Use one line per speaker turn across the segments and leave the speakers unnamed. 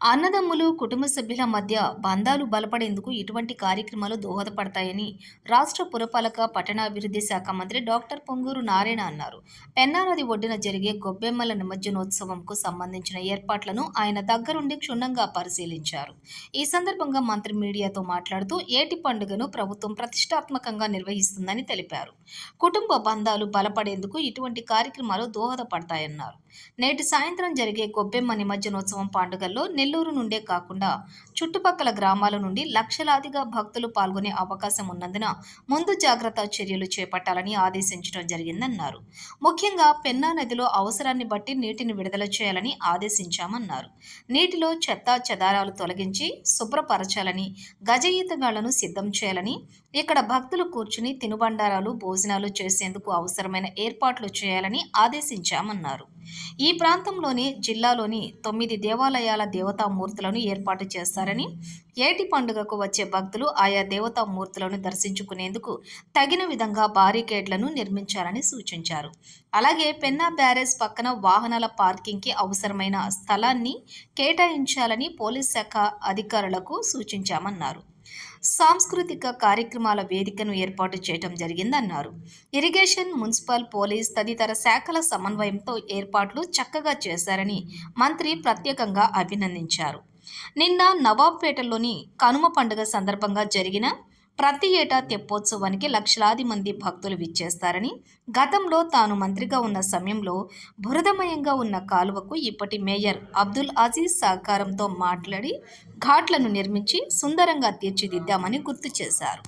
అన్నదమ్ములు కుటుంబ సభ్యుల మధ్య బంధాలు బలపడేందుకు ఇటువంటి కార్యక్రమాలు దోహదపడతాయని రాష్ట్ర పురపాలక పట్టణాభివృద్ధి శాఖ మంత్రి డాక్టర్ పొంగూరు నారాయణ అన్నారు. పెన్నా నది ఒడ్డున జరిగే గొబ్బెమ్మల నిమజ్జనోత్సవంకు సంబంధించిన ఏర్పాట్లను ఆయన దగ్గరుండి క్షుణ్ణంగా పరిశీలించారు. ఈ సందర్భంగా మంత్రి మీడియాతో మాట్లాడుతూ ఏటి పండుగను ప్రభుత్వం ప్రతిష్టాత్మకంగా నిర్వహిస్తుందని తెలిపారు. కుటుంబ బంధాలు బలపడేందుకు ఇటువంటి కార్యక్రమాలు దోహదపడతాయన్నారు. నేటి సాయంత్రం జరిగే గొబ్బెమ్మ నిమజ్జనోత్సవం పండుగల్లో నెల్లూరు నుండే కాకుండా చుట్టుపక్కల గ్రామాల నుండి లక్షలాదిగా భక్తులు పాల్గొనే అవకాశం ఉన్నందున ముందు జాగ్రత్త చర్యలు చేపట్టాలని ఆదేశించడం జరిగిందన్నారు. ముఖ్యంగా పెన్నా నదిలో అవసరాన్ని బట్టి నీటిని విడుదల చేయాలని ఆదేశించామన్నారు. నీటిలో చెత్త చెదారాలు తొలగించి శుభ్రపరచాలని గజ ఈతగాళ్ళను సిద్ధం చేయాలని ఇక్కడ భక్తులు కూర్చుని తినుబండారాలు భోజనాలు చేసేందుకు అవసరమైన ఏర్పాట్లు చేయాలని ఆదేశించామన్నారు. ఈ ప్రాంతంలోని జిల్లాలోని తొమ్మిది దేవాలయాల దేవతామూర్తులను ఏర్పాటు చేస్తారని ఏటి పండుగకు వచ్చే భక్తులు ఆయా దేవతామూర్తులను దర్శించుకునేందుకు తగిన విధంగా బారికేడ్లను నిర్మించాలని సూచించారు. అలాగే పెన్నా బ్యారేజ్ పక్కన వాహనాల పార్కింగ్కి అవసరమైన స్థలాన్ని కేటాయించాలని పోలీస్ శాఖ అధికారులకు సూచించామన్నారు. సాంస్కృతిక కార్యక్రమాల వేదికను ఏర్పాటు చేయడం జరిగిందన్నారు. ఇరిగేషన్ మున్సిపల్ పోలీస్ తదితర శాఖల సమన్వయంతో ఏర్పాట్లు చక్కగా చేశారని మంత్రి ప్రత్యేకంగా అభినందించారు. నిన్న నవాబ్పేటలోని కనుమ పండుగ సందర్భంగా జరిగిన ప్రతి ఏటా తెప్పోత్సవానికి లక్షలాది మంది భక్తులు విచ్చేస్తారని గతంలో తాను మంత్రిగా ఉన్న సమయంలో బురదమయంగా ఉన్న కాలువకు ఇప్పటి మేయర్ అబ్దుల్ అజీజ్ సహకారంతో మాట్లాడి ఘాట్లను నిర్మించి సుందరంగా తీర్చిదిద్దామని గుర్తు చేశారు.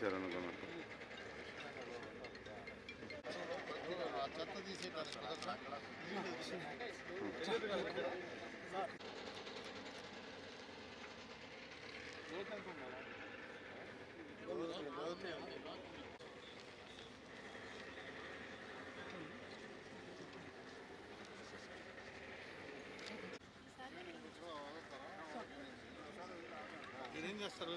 ఎవరు రానిచ్చారు అనుకున్నా
చేస్తారు?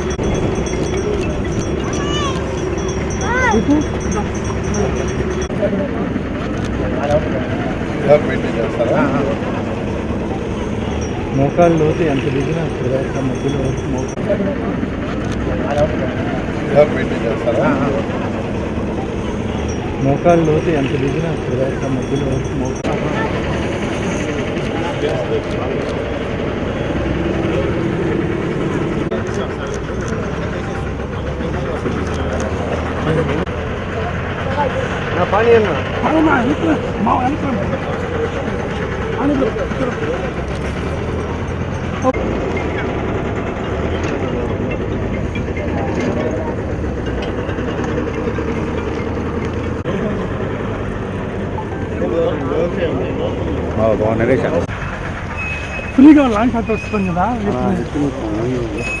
మెయింటైన్ చేస్తారా
మోకాళ్ళు లోతు ఎంత దిగినా హృదయ మధ్యలో వరకు మోకాళ్ళు లోతు ఎంత దిగినా హృదయ మధ్యలో మోకాలు Thank you.
పానీ అన్న బాగున్నాయి
ఫ్రీగా లాంగ్ షాట్ వస్తుంది కదా
గాలిపటాలు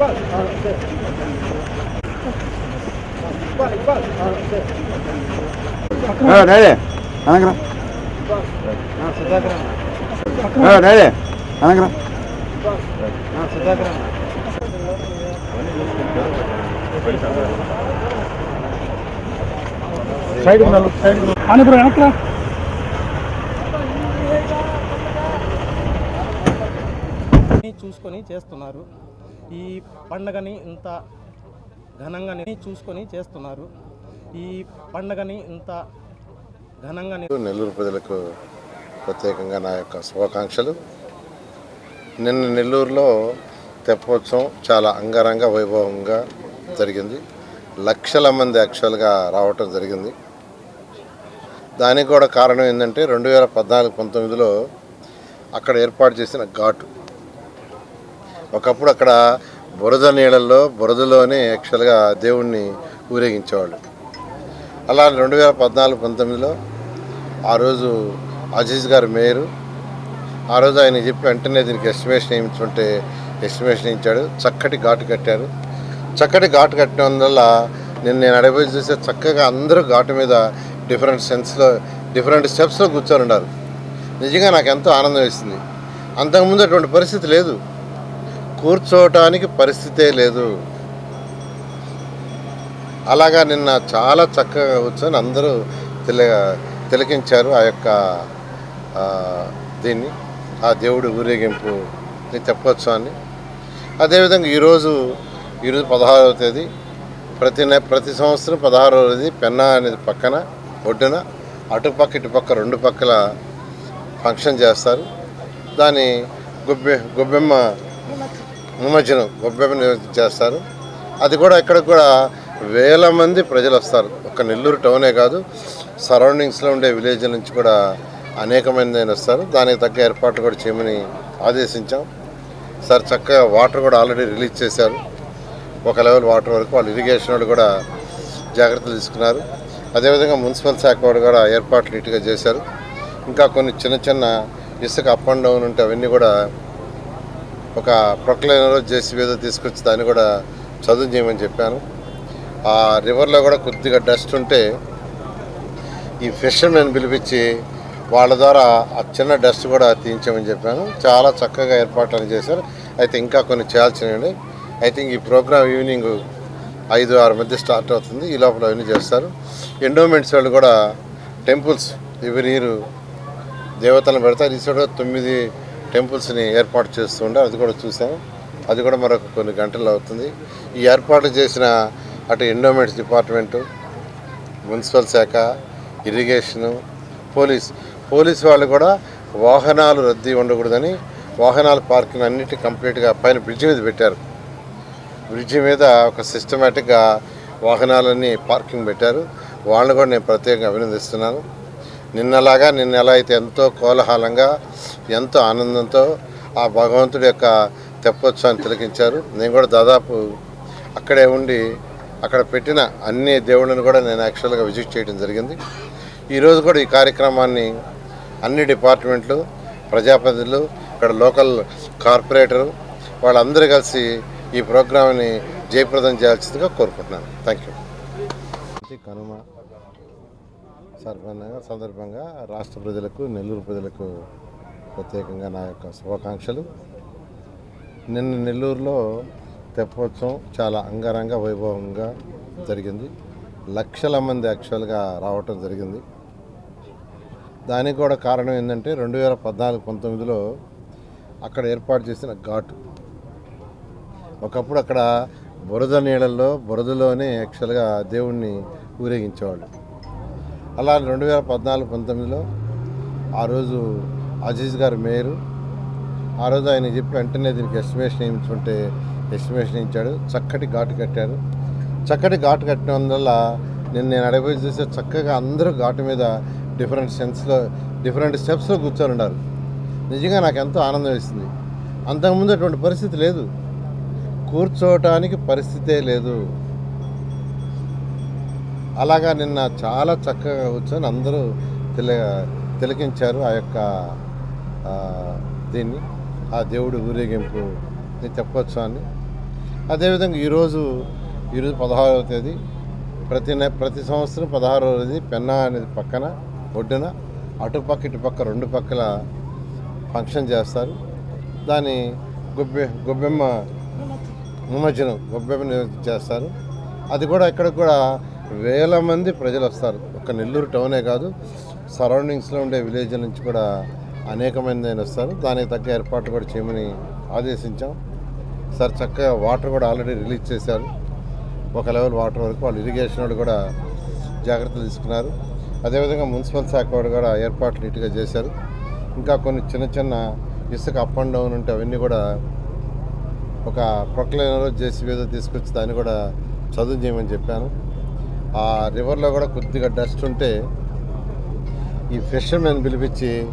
డాడీ అనగరా డాడీ అనగరా
సైడ్ సైడ్ అని వెనక్రా
చూసుకొని చేస్తున్నారు. ఈ పండగని ఇంత ఘనంగా చూసుకొని చేస్తున్నారు. ఈ పండగని ఇంత ఘనంగా
నెల్లూరు ప్రజలకు ప్రత్యేకంగా నా యొక్క శుభాకాంక్షలు. నిన్న నెల్లూరులో తెప్పోత్సవం చాలా అంగరంగ వైభవంగా జరిగింది. లక్షల మంది యాక్చువల్గా రావటం జరిగింది. దానికి కూడా కారణం ఏంటంటే రెండు వేల పద్నాలుగు పంతొమ్మిదిలో అక్కడ ఏర్పాటు చేసిన ఘాటు. ఒకప్పుడు అక్కడ బురద నీళ్ళల్లో బురదలోనే యాక్చువల్గా దేవుణ్ణి ఊరేగించేవాళ్ళు. అలా రెండు వేల పద్నాలుగు పంతొమ్మిదిలో ఆ రోజు అజీజ్ గారు మేయరు. ఆ రోజు ఆయన చెప్పి వెంటనే దీనికి ఎస్టిమేషన్ వేయించుంటే ఎస్టిమేషన్ ఇచ్చాడు చక్కటి ఘాటు కట్టారు. చక్కటి ఘాటు కట్టడం వల్ల నేను నేను అడగబోయి చూస్తే చక్కగా అందరూ ఘాటు మీద డిఫరెంట్ సెన్స్లో డిఫరెంట్ స్టెప్స్లో కూర్చొని ఉన్నారు. నిజంగా నాకు ఎంతో ఆనందం వేసింది. అంతకుముందు అటువంటి పరిస్థితి లేదు. కూర్చోవటానికి పరిస్థితే లేదు. అలాగా నిన్న చాలా చక్కగా కూర్చొని అందరూ తిల తిలకించారు ఆ యొక్క దీన్ని ఆ దేవుడి ఊరేగింపు తెప్పోత్సవాన్ని అదేవిధంగా ఈరోజు ఈరోజు పదహారవ తేదీ ప్రతి నె ప్రతి సంవత్సరం పదహారవ తేదీ పెన్నా అనేది పక్కన ఒడ్డున అటుపక్క ఇటుపక్క రెండు పక్కల ఫంక్షన్ చేస్తారు. దాని గొబ్బె గొబ్బెమ్మ నిమజ్జనం గొబ్బెమ్మ చేస్తారు. అది కూడా ఇక్కడ కూడా వేల మంది ప్రజలు వస్తారు. ఒక నెల్లూరు టౌనే కాదు సరౌండింగ్స్లో ఉండే విలేజ్ నుంచి కూడా అనేక మంది వస్తారు. దానికి తగ్గ ఏర్పాట్లు కూడా చేయమని ఆదేశించాం. సార్ చక్కగా వాటర్ కూడా ఆల్రెడీ రిలీజ్ చేశారు. ఒక లెవెల్ వాటర్ వరకు వాళ్ళు ఇరిగేషన్ వాళ్ళు కూడా జాగ్రత్తలు తీసుకున్నారు. అదేవిధంగా మున్సిపల్ శాఖ వాళ్ళు కూడా ఏర్పాట్లు నీట్గా చేశారు. ఇంకా కొన్ని చిన్న చిన్న ఇసుక అప్ అండ్ డౌన్ ఉంటే అవన్నీ కూడా ఒక ప్రొక్లైనర్ జేసీబీ ఏదో తీసుకొచ్చి దాన్ని కూడా చదువు చేయమని చెప్పాను. ఆ రివర్లో కూడా కొద్దిగా డస్ట్ ఉంటే ఈ ఫిషర్మెన్ పిలిపించి వాళ్ళ ద్వారా ఆ చిన్న డస్ట్ కూడా తీయించమని చెప్పాను. చాలా చక్కగా ఏర్పాట్లను చేశారు. అయితే ఇంకా కొన్ని చేయాల్సినవి. ఐ థింక్ ఈ ప్రోగ్రామ్ ఈవినింగ్ ఐదు ఆరు మధ్య స్టార్ట్ అవుతుంది. ఈ లోపల అవన్నీ చేస్తారు. ఎండోమెంట్స్ వాళ్ళు కూడా టెంపుల్స్ ఎవరి నీరు దేవతలను పెడతారు. ఈ సైడ్ తొమ్మిది టెంపుల్స్ని ఏర్పాటు చేస్తుండే అది కూడా చూసాం అది కూడా మరొక కొన్ని గంటల్లో అవుతుంది. ఈ ఏర్పాటు చేసిన అటు ఎండోమెంట్స్ డిపార్ట్మెంటు మున్సిపల్ శాఖ ఇరిగేషను పోలీస్. పోలీస్ వాళ్ళు కూడా వాహనాలు రద్దీ ఉండకూడదని వాహనాల పార్కింగ్ అన్నిటి కంప్లీట్గా పైన బ్రిడ్జి మీద పెట్టారు. బ్రిడ్జి మీద ఒక సిస్టమేటిక్గా వాహనాలన్నీ పార్కింగ్ పెట్టారు. వాళ్ళని కూడా నేను ప్రత్యేకంగా అభినందిస్తున్నాను. నిన్నలాగా నిన్న ఎలా అయితే ఎంతో కోలాహలంగా ఎంతో ఆనందంతో ఆ భగవంతుడి యొక్క తెప్పోత్సవాన్ని తిలకించారు. నేను కూడా దాదాపు అక్కడే ఉండి అక్కడ పెట్టిన అన్ని దేవుళ్ళని కూడా నేను యాక్చువల్గా విజిట్ చేయడం జరిగింది. ఈరోజు కూడా ఈ కార్యక్రమాన్ని అన్ని డిపార్ట్మెంట్లు ప్రజాప్రతినిధులు ఇక్కడ లోకల్ కార్పొరేటరు వాళ్ళందరూ కలిసి ఈ ప్రోగ్రామ్ని జయప్రదం చేయాల్సిందిగా కోరుకుంటున్నాను. థ్యాంక్ యూ కనుమ సందర్భంగా సందర్భంగా రాష్ట్ర ప్రజలకు నెల్లూరు ప్రజలకు ప్రత్యేకంగా నా యొక్క శుభాకాంక్షలు. నిన్న నెల్లూరులో తెప్పోత్సవం చాలా అంగరంగ వైభవంగా జరిగింది. లక్షల మంది యాక్చువల్గా రావటం జరిగింది. దానికి కూడా కారణం ఏంటంటే రెండు వేల పద్నాలుగు పంతొమ్మిదిలో అక్కడ ఏర్పాటు చేసిన ఘాటు. ఒకప్పుడు అక్కడ బురద నీళ్ళల్లో బురదలోనే యాక్చువల్గా దేవుణ్ణి ఊరేగించేవాళ్ళు. అలా రెండు వేల పద్నాలుగు పంతొమ్మిదిలో ఆ రోజు అజీజ్ గారు మేయరు. ఆ రోజు ఆయన చెప్పి వెంటనే దీనికి ఎస్టిమేషన్ వేయించుకుంటే ఎస్టిమేషన్ ఇచ్చాడు. చక్కటి ఘాటు కట్టారు. చక్కటి ఘాటు కట్టినందువల్ల నేను నేను అడగబోయి చూస్తే చక్కగా అందరూ ఘాటు మీద డిఫరెంట్ సెన్స్లో డిఫరెంట్ స్టెప్స్లో కూర్చొని ఉన్నారు నిజంగా నాకు ఎంతో ఆనందం వేసింది. అంతకుముందు అటువంటి పరిస్థితి లేదు. కూర్చోవటానికి పరిస్థితే లేదు. అలాగా నిన్న చాలా చక్కగా కూర్చొని అందరూ తిల తిలకించారు ఆ యొక్క దీన్ని ఆ దేవుడి ఊరేగింపు చెప్పొచ్చు అని అదేవిధంగా ఈరోజు ఈరోజు పదహారవ తేదీ ప్రతి నె ప్రతి సంవత్సరం పదహారవ తేదీ పెన్నా అనేది పక్కన ఒడ్డున అటుపక్క ఇటుపక్క రెండు పక్కల ఫంక్షన్ చేస్తారు. దాని గొబ్బె గొబ్బెమ్మ నిమజ్జనం గొబ్బెమ్మ నిమజ్జనం చేస్తారు. అది కూడా ఇక్కడ కూడా వేల మంది ప్రజలు వస్తారు. ఒక నెల్లూరు టౌనే కాదు సరౌండింగ్స్లో ఉండే విలేజ్ నుంచి కూడా అనేక ఆయన వస్తారు. దానికి తగ్గ ఏర్పాట్లు కూడా చేయమని ఆదేశించాం. సార్ చక్కగా వాటర్ కూడా ఆల్రెడీ రిలీజ్ చేశారు. ఒక లెవెల్ వాటర్ వరకు వాళ్ళు ఇరిగేషన్ వాళ్ళు కూడా జాగ్రత్తలు తీసుకున్నారు. అదేవిధంగా మున్సిపల్ శాఖ వాడు కూడా ఏర్పాట్లు నీట్గా చేశారు. ఇంకా కొన్ని చిన్న చిన్న ఇసుక అప్ అండ్ డౌన్ ఉంటే అవన్నీ కూడా ఒక ప్రొక్లైనర్ జేసీబీతో ఏదో తీసుకొచ్చి దాన్ని కూడా చదువు చేయమని చెప్పాను. ఆ రివర్లో కూడా కొద్దిగా డస్ట్ ఉంటే ఈ ఫిషర్మెన్ పిలిపించి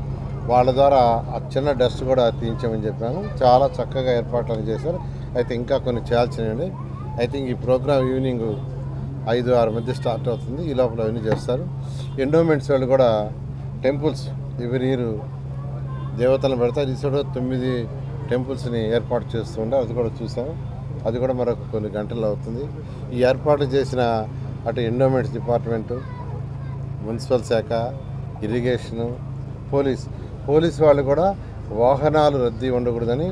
వాళ్ళ ద్వారా ఆ చిన్న డస్ట్ కూడా తీయించమని చెప్పాను. చాలా చక్కగా ఏర్పాట్లు చేశారు. అయితే ఇంకా కొన్ని చేయాల్సినవి. ఐ థింక్ ఈ ప్రోగ్రామ్ ఈవినింగ్ ఐదు ఆరు మధ్య స్టార్ట్ అవుతుంది. ఈ లోపల అవన్నీ చేస్తారు. ఎండోమెంట్స్ వాళ్ళు కూడా టెంపుల్స్ ఎవరి ఇయర్ దేవతలను పెడతారు. ఈ కూడా తొమ్మిది టెంపుల్స్ని ఏర్పాటు చేస్తూ ఉండే. అది కూడా చూసాము అది కూడా మరొక కొన్ని గంటల్లో అవుతుంది. ఈ ఏర్పాటు చేసిన అటు ఎండోమెంట్స్ డిపార్ట్మెంటు మున్సిపల్ శాఖ ఇరిగేషను పోలీస్ పోలీస్ వాళ్ళు కూడా వాహనాలు రద్దీ ఉండకూడదని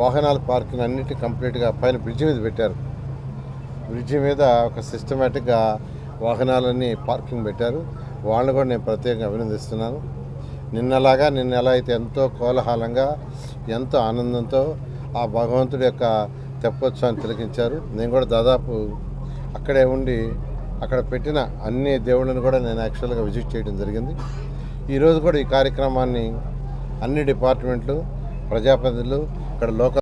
వాహనాల పార్కింగ్ అన్నిటి కంప్లీట్గా పైన బ్రిడ్జి మీద పెట్టారు. బ్రిడ్జి మీద ఒక సిస్టమేటిక్గా వాహనాలన్నీ పార్కింగ్ పెట్టారు. వాళ్ళని కూడా నేను ప్రత్యేకంగా అభినందిస్తున్నాను. నిన్నలాగా నిన్న ఎలా అయితే ఎంతో కోలాహలంగా ఎంతో ఆనందంతో ఆ భగవంతుడి యొక్క తెప్పోత్సవాన్ని తిలకించారు. నేను కూడా దాదాపు అక్కడే ఉండి అక్కడ పెట్టిన అన్ని దేవుళ్ళని కూడా నేను యాక్చువల్గా విజిట్ చేయడం జరిగింది. ఈరోజు కూడా ఈ కార్యక్రమాన్ని అన్ని డిపార్ట్మెంట్లు ప్రజాప్రతినిధులు ఇక్కడ లోకల్